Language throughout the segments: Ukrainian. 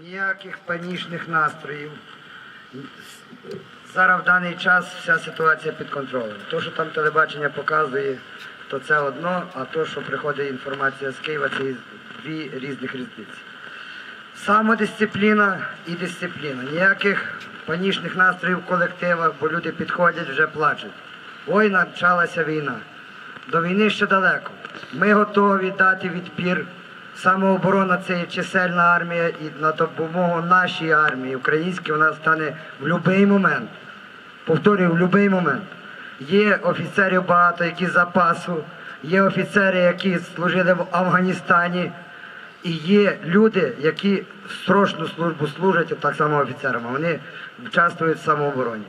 Ніяких панічних настроїв. Зараз в даний час вся ситуація під контролем. То, що там телебачення показує, то це одно, а то, що приходить інформація з Києва, це дві різних різниці. Самодисципліна і дисципліна. Ніяких панічних настроїв в колективах, бо люди підходять, вже плачуть. Ой, почалася війна. До війни ще далеко. Ми готові дати відпір. Самооборона це є чисельна армія і на допомогу нашій армії, українській, вона стане в будь-який момент. Повторюю, в будь-який момент. Є офіцерів багато, які з запасу, є офіцери, які служили в Афганістані, і є люди, які страшну службу служать так само офіцерами. Вони участвують в самообороні.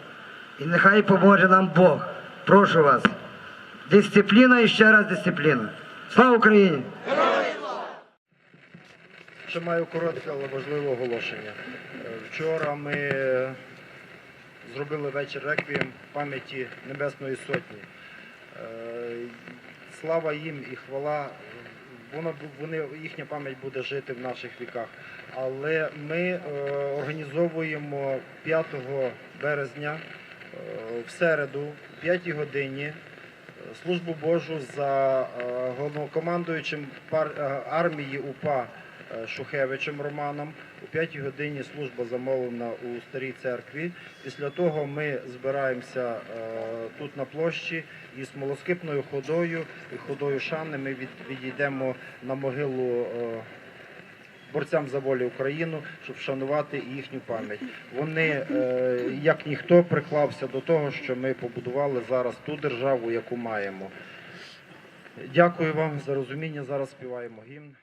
І нехай поможе нам Бог. Прошу вас. Дисципліна і ще раз дисципліна. Слава Україні! Ще маю коротке, але важливе оголошення. Е, Вчора ми зробили вечір реквієм пам'яті Небесної Сотні. Е, Слава їм і хвала. Воно, вони, їхня пам'ять буде жити в наших віках. Але ми е, організовуємо 5 березня е, в середу, в 5 годині, е, службу Божу за е, головнокомандуючим пар- е, армії УПА е, Шухевичем Романом. У 5 годині служба замовлена у старій церкві. Після того ми збираємося е, тут на площі і смолоскипною ходою і ходою шани ми відійдемо на могилу. е, Борцям за волю Україну, щоб вшанувати їхню пам'ять. Вони, е, як ніхто, приклався до того, що ми побудували зараз ту державу, яку маємо. Дякую вам за розуміння. Зараз співаємо гімн.